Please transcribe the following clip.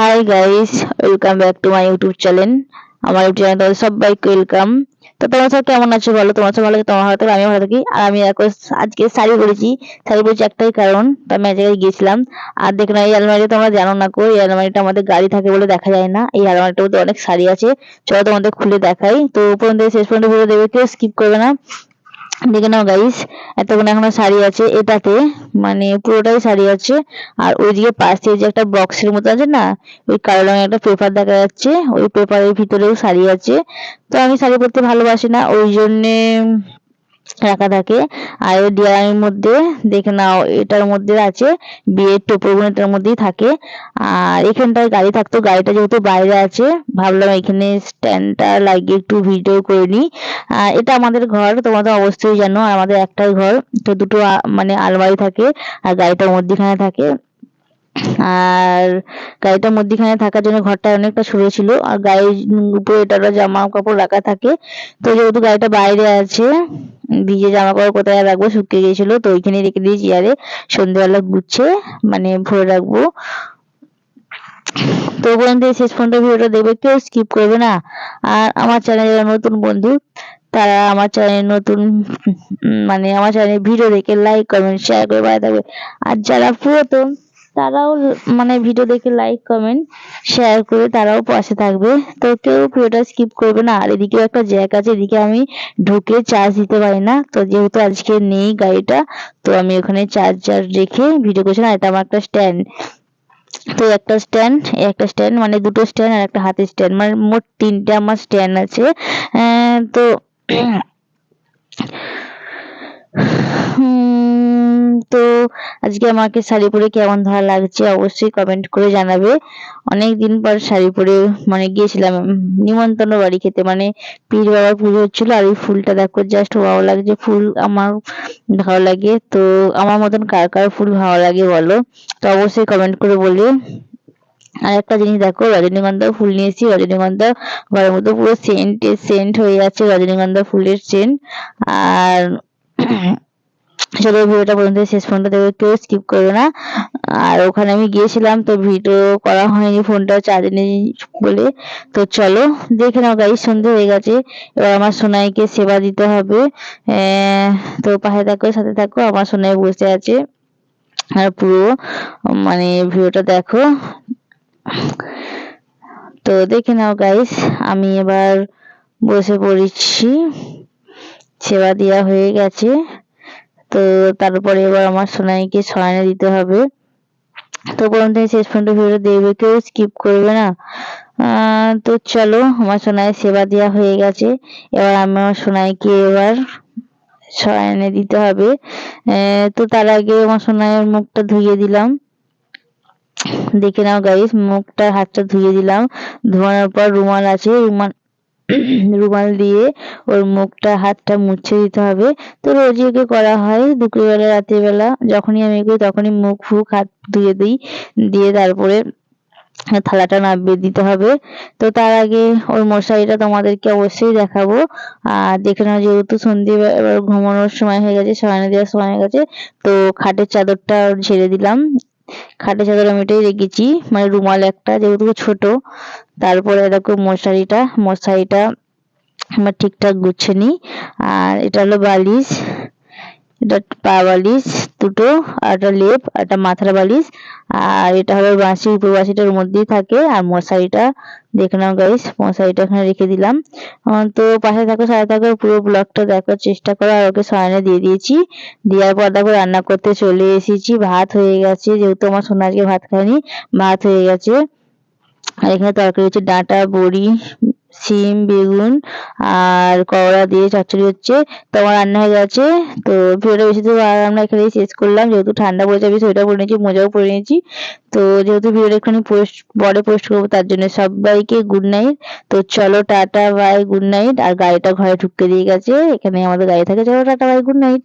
Hi guys welcome back to my YouTube channel আমার YouTube channel তোমাদের সবাইকে welcome তো তোমরা সব কেমন আছো? বলো তোমার সব ভালো তোমার ভালো থাকবে আমি ভালো থাকি। আর আমি আজকে শাড়ি পরেছি। শাড়ি পরেছি একটাই কারণ, তো আমি জায়গায় গিয়েছিলাম। আর দেখো না, এই আলমারিটা তোমরা জানো না কো, এই আলমারিটা আমাদের গাড়ি থাকে বলে দেখা যায় না। এই আলমারিটার মধ্যে অনেক শাড়ি আছে। চলো তোমাদের খুলে দেখাই। তো পর্যন্ত শেষ পর্যন্ত ভিডিও দেবে কেউ স্কিপ করবে না। দেখে নাও গাইস এতক্ষণ এখনও শাড়ি আছে, এটাতে মানে পুরোটাই শাড়ি আছে। আর ওইদিকে পাশে যে একটা বক্সের মতো আছে না, ওই কালো রঙের একটা পেপার দেখা যাচ্ছে, ওই পেপারের ভিতরেও শাড়ি আছে। তো আমি শাড়ি পরতে ভালোবাসি না, ওই জন্যে রাখা থাকে। আর ওই ডিয়ারের মধ্যে, দেখে নাও, এটার মধ্যে আছে বিয়ের টোপরগুলো এটার মধ্যেই থাকে। আর এখানটায় গাড়ি থাকতো, গাড়িটা যেহেতু বাইরে আছে, ভাবলাম এখানে স্ট্যান্ডটা লাগিয়ে একটু ভিডিও করে নিই। এটা আমাদের ঘর, তোমাদের অবশ্যই জানো, আমাদের একটাই ঘর। তো দুটো মানে আলমারি থাকে, আর গাড়িটার মধ্যেখানে থাকে। আর গাড়িটার মধ্যিখানে থাকার জন্য ঘরটা অনেকটা সরু ছিল। আর গাড়ির উপরে এটা জামা কাপড় রাখা থাকে। তো যেহেতু গাড়িটা বাইরে আছে, ভিজে জামা কাপড় কোথায় রাখব? শুকিয়ে গিয়েছিল। তো ওইখানে রেখে দিয়েছি। চেয়ারে সন্ধ্যেবেলা গুচ্ছে মানে ভরে রাখব। তো পর্যন্ত শেষ পর্যন্ত ভিডিওটা দেখবে। কেউ স্কিপ করবে না। আর আমার চ্যানেলের নতুন বন্ধু, তারা আমার চ্যানেল নতুন মানে আমার চ্যানেল ভিডিও দেখে লাইক কমেন্ট শেয়ার করে বাড়াতে থাকবে আর যারা পুরাতন তারাও মানে ভিডিও দেখে লাইক কমেন্ট শেয়ার করে তারাও পাশে থাকবে। তো কেউ ভিডিওটা স্কিপ করবে না। আর এদিকেও একটা জ্যাক আছে, এদিকে আমি ঢুকে চার্জ দিতে পারি না। তো যেহেতু আজকে নেই গাড়িটা, তো আমি ওখানে চার্জার রেখে ভিডিও করছি না। এটা আমার একটা স্ট্যান্ড তো একটা স্ট্যান্ড একটা স্ট্যান্ড মানে দুটো স্ট্যান্ড আর একটা হাতের স্ট্যান্ড মানে মোট তিনটে আমার স্ট্যান্ড আছে। তো তো আজকে আমাকে শাড়ি পরে কেমন ভালো লাগছে অবশ্যই কমেন্ট করে জানাবে। অনেক দিন পর শাড়ি পরে মানে গিয়েছিলাম নিমন্ত্রণ বাড়ি খেতে। মানে পীর বাবার পুজো হচ্ছিল আর এই ফুলটা দেখো জাস্ট ভালো লাগছে ফুল আমার ভালো লাগে। তো আমার মতন কার কার ফুল ভালো লাগে বলো? তো অবশ্যই কমেন্ট করে বলি আর একটা জিনিস দেখো, রজনীগন্ধা ফুল নিয়েছি। রজনীগন্ধা ঘরের মধ্যে পুরো সেন্ট সেন্ট হয়ে যাচ্ছে রজনীগন্ধা ফুলের সেন্ট আর চলো ভিডিওটা পর্যন্ত শেষ পর্যন্ত দেখবে কেউ স্কিপ করবে না। আর ওখানে আমি গিয়েছিলাম, তো ভিডিও করা হয়নি ফোনটা চার্জ নেই বলে। তো চলো, দেখে নাও গাড়ি সন্ধে হয়ে গেছে। এবার আমার সোনাইকে সেবা দিতে হবে। তো পাশে থাকো, সাথে থাকো, আমার সোনাই বসে আছে। আর পুরো মানে ভিডিওটা দেখো। তো দেখে নাও গাইস আমি এবার বসে পড়েছি। সেবা দেওয়া হয়ে গেছে। তো তারপরে এবার আমার সোনাইকে শয়নে দিতে হবে। তো পর্যন্ত শেষ পর্যন্ত ভিডিও দেখবে, কেউ স্কিপ করবে না। তো চলো, আমার সোনাইয়ের সেবা দেওয়া হয়ে গেছে। এবার আমি আমার সোনাইকে এবার শয়নে দিতে হবে। তো তার আগে আমার সোনাইয়ের মুখটা ধুইয়ে দিলাম। দেখে নাও গাইস মুখটা হাতটা ধুয়ে দিলাম। ধোয়ানোর পর রুমাল আছে, রুমাল রুমাল দিয়ে ওর মুখটা, হাতটা মুছে দিতে হবে। তো রোজই ওকে করা হয় দুপুরবেলা, রাত্রিবেলা। যখনই আমি করি তখনই মুখ ফুক হাত ধুয়ে দিই। দিয়ে তারপরে থালাটা নামিয়ে দিতে হবে। তো তার আগে ওর মশারিটা তোমাদেরকে অবশ্যই দেখাবো। আর দেখে নাও যেহেতু সন্ধে ঘুমানোর সময় হয়ে গেছে শয়নে দেওয়ার সময় হয়ে গেছে, তো খাটের চাদরটা ঝেড়ে দিলাম। খাটের চাদর আমি এটাই রেখেছি। মানে রুমাল একটা, যেহেতু ছোট, তারপরে দেখো মশারিটা মশারিটা আমার ঠিকঠাক গুছিয়ে নিই আর এটা হলো বালিশ। এটা পা বালিশ দুটো আর একটা লেপ আর একটা মাথার বালিশ, আর এটা হলো বাঁশি, উপর বাঁশিটার মধ্যেই থাকে, আর মশারিটা দেখে নাও গাইস মশারিটা এখানে রেখে দিলাম। তো পাশে থাকো, সাথে থাকো, পুরো ব্লগটা দেখার চেষ্টা করো, আর ওকে সয়নে দিয়ে দিয়েছি। দেওয়ার পর দেখো রান্না করতে চলে এসেছি, ভাত হয়ে গেছে, যেহেতু আমার সোনা আজকে ভাত খায়নি, ভাত হয়ে গেছে। আর এখানে তরকারি হচ্ছে ডাঁটা, বড়ি সিম, বেগুন আর করলা দিয়ে চচ্চড়ি হচ্ছে। তো আমার রান্না হয়ে গেছে। তো ভিডিওটা বেশি তো আমরা এখানেই শেষ করলাম। যেহেতু ঠান্ডা পড়ে যাবে সোয়েটার পরে নিয়েছি, মোজাও পরে নিয়েছি। তো যেহেতু ভিডিওটা এখানে পোস্ট পরে পোস্ট করব, তার জন্য সবাইকে গুড নাইট তো চলো, টাটা বাই গুড নাইট আর গাড়িটা ঘরে ঢুকতে দিয়ে গেছে। এখানে আমাদের গাড়ি থাকে। চলো, টাটা বাই গুড নাইট